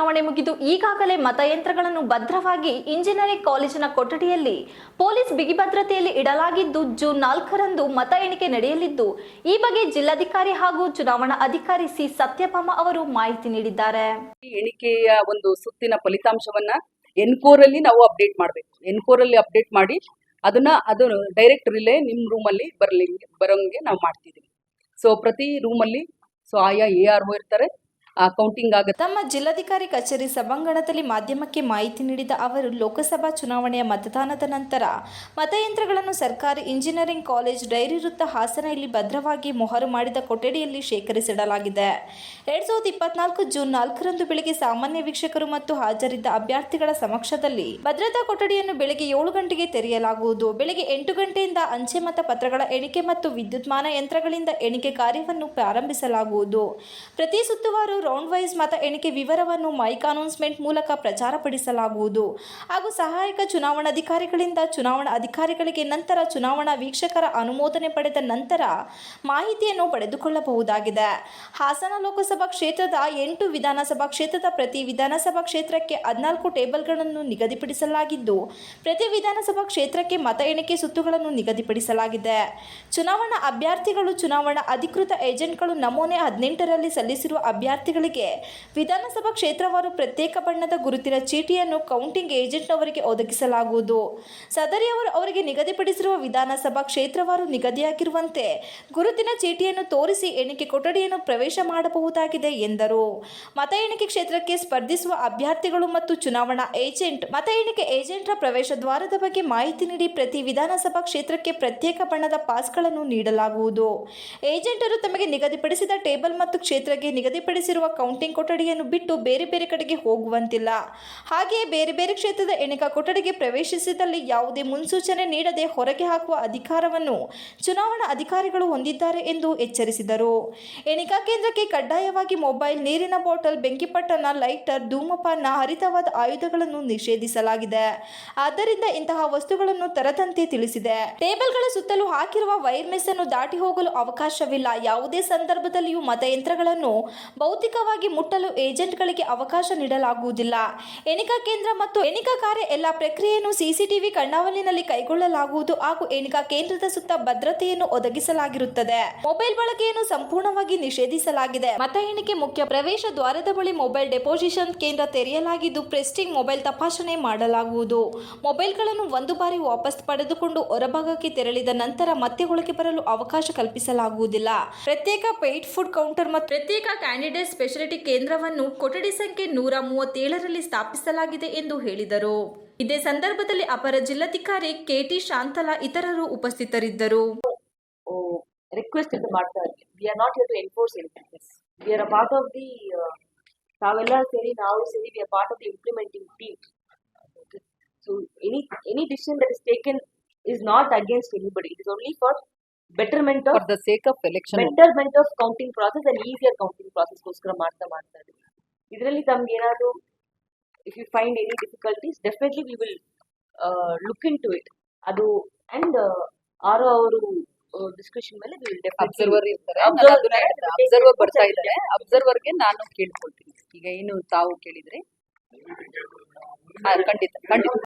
ಚುನಾವಣೆ ಮುಗಿದು ಈಗಾಗಲೇ ಮತಯಂತ್ರಗಳನ್ನು ಭದ್ರವಾಗಿ ಇಂಜಿನಿಯರಿಂಗ್ ಕಾಲೇಜಿನ ಕೊಠಡಿಯಲ್ಲಿ ಪೊಲೀಸ್ ಬಿಗಿ ಭದ್ರತೆಯಲ್ಲಿ ಇಡಲಾಗಿದ್ದು ಜೂನ್ ನಾಲ್ಕರಂದು ಮತ ಎಣಿಕೆ ನಡೆಯಲಿದ್ದು, ಈ ಬಗ್ಗೆ ಜಿಲ್ಲಾಧಿಕಾರಿ ಹಾಗೂ ಚುನಾವಣಾ ಅಧಿಕಾರಿ ಸಿ. ಸತ್ಯಭಾಮ ಅವರು ಮಾಹಿತಿ ನೀಡಿದ್ದಾರೆ. ಎಣಿಕೆಯ ಒಂದು ಸುತ್ತಿನ ಫಲಿತಾಂಶವನ್ನ ಎನ್ಕೋರ್ ಅಲ್ಲಿ ನಾವು ಅಪ್ಡೇಟ್ ಮಾಡಬೇಕು. ಎನ್ಕೋರ್ ಅಲ್ಲಿ ಅಪ್ಡೇಟ್ ಮಾಡಿ ಅದನ್ನ ಅದು ಡೈರೆಕ್ಟ್ ರಿಲೇ ನಿಮ್ ರೂಮ್ ಅಲ್ಲಿ ಬರ್ಲಿ ಬರೋಂಗೆ ನಾವು ಮಾಡ್ತಿದ್ದೀವಿ ಸೊ ಪ್ರತಿ ರೂಮ್ ಅಲ್ಲಿ ಸೊ ಆಯಾ ಎ ಆರ್ ಓ ಇರ್ತಾರೆ ಕೌಂಟಿಂಗ್ ಆಗುತ್ತೆ. ತಮ್ಮ ಜಿಲ್ಲಾಧಿಕಾರಿ ಕಚೇರಿ ಸಭಾಂಗಣದಲ್ಲಿ ಮಾಧ್ಯಮಕ್ಕೆ ಮಾಹಿತಿ ನೀಡಿದ ಅವರು, ಲೋಕಸಭಾ ಚುನಾವಣೆಯ ಮತದಾನದ ನಂತರ ಮತಯಂತ್ರಗಳನ್ನು ಸರ್ಕಾರಿ ಇಂಜಿನಿಯರಿಂಗ್ ಕಾಲೇಜ್ ಡೈರಿ ವೃತ್ತ ಹಾಸನ ಇಲ್ಲಿ ಭದ್ರವಾಗಿ ಮೊಹರು ಮಾಡಿದ ಕೊಠಡಿಯಲ್ಲಿ ಶೇಖರಿಸಿಡಲಾಗಿದೆ. ಎರಡ್ ಸಾವಿರದ ಇಪ್ಪತ್ನಾಲ್ಕು ಜೂನ್ ನಾಲ್ಕರಂದು ಬೆಳಗ್ಗೆ ಸಾಮಾನ್ಯ ವೀಕ್ಷಕರು ಮತ್ತು ಹಾಜರಿದ್ದ ಅಭ್ಯರ್ಥಿಗಳ ಸಮಕ್ಷದಲ್ಲಿ ಭದ್ರತಾ ಕೊಠಡಿಯನ್ನು ಬೆಳಗ್ಗೆ ಏಳು ಗಂಟೆಗೆ ತೆರೆಯಲಾಗುವುದು. ಬೆಳಗ್ಗೆ ಎಂಟು ಗಂಟೆಯಿಂದ ಅಂಚೆ ಮತ ಪತ್ರಗಳ ಎಣಿಕೆ ಮತ್ತು ವಿದ್ಯುತ್ಮಾನ ಯಂತ್ರಗಳಿಂದ ಎಣಿಕೆ ಕಾರ್ಯವನ್ನು ಪ್ರಾರಂಭಿಸಲಾಗುವುದು. ಪ್ರತಿ ಸುತ್ತುವಾರು ರೌಂಡ್ ವೈಸ್ ಮತ ಎಣಿಕೆ ವಿವರವನ್ನು ಮೈಕ್ ಅನೌನ್ಸ್ಮೆಂಟ್ ಮೂಲಕ ಪ್ರಚಾರಪಡಿಸಲಾಗುವುದು. ಹಾಗೂ ಸಹಾಯಕ ಚುನಾವಣಾಧಿಕಾರಿಗಳಿಂದ ಚುನಾವಣಾ ಅಧಿಕಾರಿಗಳಿಗೆ ನಂತರ ಚುನಾವಣಾ ವೀಕ್ಷಕರ ಅನುಮೋದನೆ ಪಡೆದ ನಂತರ ಮಾಹಿತಿಯನ್ನು ಪಡೆದುಕೊಳ್ಳಬಹುದಾಗಿದೆ. ಹಾಸನ ಲೋಕಸಭಾ ಕ್ಷೇತ್ರದ ಎಂಟು ವಿಧಾನಸಭಾ ಕ್ಷೇತ್ರದ ಪ್ರತಿ ವಿಧಾನಸಭಾ ಕ್ಷೇತ್ರಕ್ಕೆ ಹದಿನಾಲ್ಕು ಟೇಬಲ್ಗಳನ್ನು ನಿಗದಿಪಡಿಸಲಾಗಿದ್ದು, ಪ್ರತಿ ವಿಧಾನಸಭಾ ಕ್ಷೇತ್ರಕ್ಕೆ ಮತ ಎಣಿಕೆ ಸುತ್ತುಗಳನ್ನು ನಿಗದಿಪಡಿಸಲಾಗಿದೆ. ಚುನಾವಣಾ ಅಭ್ಯರ್ಥಿಗಳು, ಚುನಾವಣಾ ಅಧಿಕೃತ ಏಜೆಂಟ್ಗಳು ನಮೂನೆ ಹದಿನೆಂಟರಲ್ಲಿ ಸಲ್ಲಿಸಿರುವ ಅಭ್ಯರ್ಥಿಗಳಿಗೆ ವಿಧಾನಸಭಾ ಕ್ಷೇತ್ರವಾರು ಪ್ರತ್ಯೇಕ ಬಣ್ಣದ ಗುರುತಿನ ಚೀಟಿಯನ್ನು ಕೌಂಟಿಂಗ್ ಏಜೆಂಟ್ನವರಿಗೆ ಒದಗಿಸಲಾಗುವುದು. ಸದರಿಯವರು ಅವರಿಗೆ ನಿಗದಿಪಡಿಸಿರುವ ವಿಧಾನಸಭಾ ಕ್ಷೇತ್ರವಾರು ನಿಗದಿಯಾಗಿರುವಂತೆ ಗುರುತಿನ ಚೀಟಿಯನ್ನು ತೋರಿಸಿ ಎಣಿಕೆ ಕೊಠಡಿಯನ್ನು ಪ್ರವೇಶ ಮಾಡಬಹುದಾಗಿದೆ ಎಂದರು. ಮತ ಎಣಿಕೆ ಕ್ಷೇತ್ರಕ್ಕೆ ಸ್ಪರ್ಧಿಸುವ ಅಭ್ಯರ್ಥಿಗಳು ಮತ್ತು ಚುನಾವಣಾ ಏಜೆಂಟ್ ಮತ ಎಣಿಕೆ ಏಜೆಂಟ್ರ ಪ್ರವೇಶ ದ್ವಾರದ ಬಗ್ಗೆ ಮಾಹಿತಿ ನೀಡಿ ಪ್ರತಿ ವಿಧಾನಸಭಾ ಕ್ಷೇತ್ರಕ್ಕೆ ಪ್ರತ್ಯೇಕ ಬಣ್ಣದ ಪಾಸ್ಗಳನ್ನು ನೀಡಲಾಗುವುದು. ಏಜೆಂಟರು ತಮಗೆ ನಿಗದಿಪಡಿಸಿದ ಟೇಬಲ್ ಮತ್ತು ಕ್ಷೇತ್ರಕ್ಕೆ ನಿಗದಿಪಡಿಸಿರುವ ಕೌಂಟಿಂಗ್ ಕೊಠಡಿಯನ್ನು ಬಿಟ್ಟು ಬೇರೆ ಬೇರೆ ಕಡೆಗೆ ಹೋಗುವಂತಿಲ್ಲ. ಹಾಗೆಯೇ ಬೇರೆ ಬೇರೆ ಕ್ಷೇತ್ರದ ಎಣಿಕಾ ಕೊಠಡಿಗೆ ಪ್ರವೇಶಿಸಿದಲ್ಲಿ ಯಾವುದೇ ಮುನ್ಸೂಚನೆ ನೀಡದೆ ಹೊರಗೆ ಹಾಕುವ ಅಧಿಕಾರವನ್ನು ಚುನಾವಣಾ ಅಧಿಕಾರಿಗಳು ಹೊಂದಿದ್ದಾರೆ ಎಂದು ಎಚ್ಚರಿಸಿದರು. ಎಣಿಕಾ ಕೇಂದ್ರಕ್ಕೆ ಕಡ್ಡಾಯವಾಗಿ ಮೊಬೈಲ್, ನೀರಿನ ಬಾಟಲ್ ಬೆಂಕಿಪಟ್ಟಣ ಲೈಟರ್, ಧೂಮಪಾನ, ಹರಿತವಾದ ಆಯುಧಗಳನ್ನು ನಿಷೇಧಿಸಲಾಗಿದೆ. ಆದ್ದರಿಂದ ಇಂತಹ ವಸ್ತುಗಳನ್ನು ತರದಂತೆ ತಿಳಿಸಿದೆ. ಟೇಬಲ್ಗಳ ಸುತ್ತಲೂ ಹಾಕಿರುವ ವೈರ್ ಮೆಸ್ ಅನ್ನು ದಾಟಿ ಹೋಗಲು ಅವಕಾಶವಿಲ್ಲ. ಯಾವುದೇ ಸಂದರ್ಭದಲ್ಲಿಯೂ ಮತಯಂತ್ರಗಳನ್ನು ಭೌತಿಕವಾಗಿ ಮುಟ್ಟಲು ಏಜೆಂಟ್ಗಳಿಗೆ ಅವಕಾಶ ನೀಡಲಾಗುವುದಿಲ್ಲ. ಎಣಿಕಾ ಕೇಂದ್ರ ಮತ್ತು ಎಣಿಕಾ ಕಾರ್ಯ ಎಲ್ಲ ಪ್ರಕ್ರಿಯೆಯನ್ನು ಸಿಸಿಟಿವಿ ಕಣ್ಣಾವಲಿನಲ್ಲಿ ಕೈಗೊಳ್ಳಲಾಗುವುದು ಹಾಗೂ ಎಣಿಕಾ ಕೇಂದ್ರದ ಸುತ್ತ ಭದ್ರತೆಯನ್ನು ಒದಗಿಸಲಾಗಿರುತ್ತದೆ. ಮೊಬೈಲ್ ಬಳಕೆಯನ್ನು ಸಂಪೂರ್ಣವಾಗಿ ನಿಷೇಧಿಸಲಾಗಿದೆ. ಮತ ಎಣಿಕೆ ಮುಖ್ಯ ಪ್ರವೇಶ ದ್ವಾರದ ಬಳಿ ಮೊಬೈಲ್ ಡೆಪೋಸಿಷನ್ ಕೇಂದ್ರ ತೆರೆಯಲಾಗಿದ್ದು, ಪ್ರೆಸ್ಟಿಂಗ್ ಮೊಬೈಲ್ ತಪಾಸಣೆ ಮಾಡಲಾಗುವುದು. ಮೊಬೈಲ್ಗಳನ್ನು ಒಂದು ಬಾರಿ ವಾಪಸ್ ಪಡೆದುಕೊಂಡು ಹೊರಭಾಗಕ್ಕೆ ತೆರಳಿದ ನಂತರ ಮತ್ತೆ ಒಳಗೆ ಬರಲು ಅವಕಾಶ ಕಲ್ಪಿಸಲಾಗುವುದಿಲ್ಲ. ಪ್ರತ್ಯೇಕ ಪೇಯ್ಡ್ ಫುಡ್ ಕೌಂಟರ್ ಮತ್ತು ಪ್ರತ್ಯೇಕ ಕ್ಯಾಂಡಿಡೇಟ್ ಸ್ಪೆಷಾಲಿಟಿ ಕೇಂದ್ರವನ್ನು ಕೊಠಡಿ ಸಂಖ್ಯೆ ನೂರ ಮೂವತ್ತೇಳರಲ್ಲಿ ಸ್ಥಾಪಿಸಲಾಗಿದೆ ಎಂದು ಹೇಳಿದರು. ಇದೇ ಸಂದರ್ಭದಲ್ಲಿ ಅಪರ ಜಿಲ್ಲಾಧಿಕಾರಿ ಕೆಟಿ ಶಾಂತಲಾ ಇತರರು ಉಪಸ್ಥಿತರಿದ್ದರು. ರಿಕ್ವೆಸ್ಟ್ ಮಾಡ್ತಾ we are not to enforce a part of the ತಾವೆಲ್ಲ ಸೇರಿ ನಾವು ಸೇರಿ we are part of the implementing team so any any decision that is taken is not against anybody it is only for betterment of the sake of election betterment of counting process and easier counting ಪ್ರಾಸೆಸ್ಗೋಸ್ಕರ ಮಾಡ್ತಾ ಮಾಡ್ತಾ ಇದ್ದೀವಿ. ಇದರಲ್ಲಿ ತಮ್ಗೆ ಏನಾದರೂ if you find any difficulties definitely we will look into it ಅದು and RO ಅವರು discussion ಮೇಲೆ will definitely- observer ಇರ್ತಾರೆ. ಅಬ್ಸರ್ವರ್ ಬರ್ತಾ ಇದ್ದಾರೆ. ಅಬ್ಸರ್ವರ್ಗೆ ನಾನು ಕೇಳ್ಕೊಳ್ತೀನಿ. ಈಗ ಏನು ತಾವು ಕೇಳಿದ್ರೆ? ಖಂಡಿತ ಖಂಡಿತ.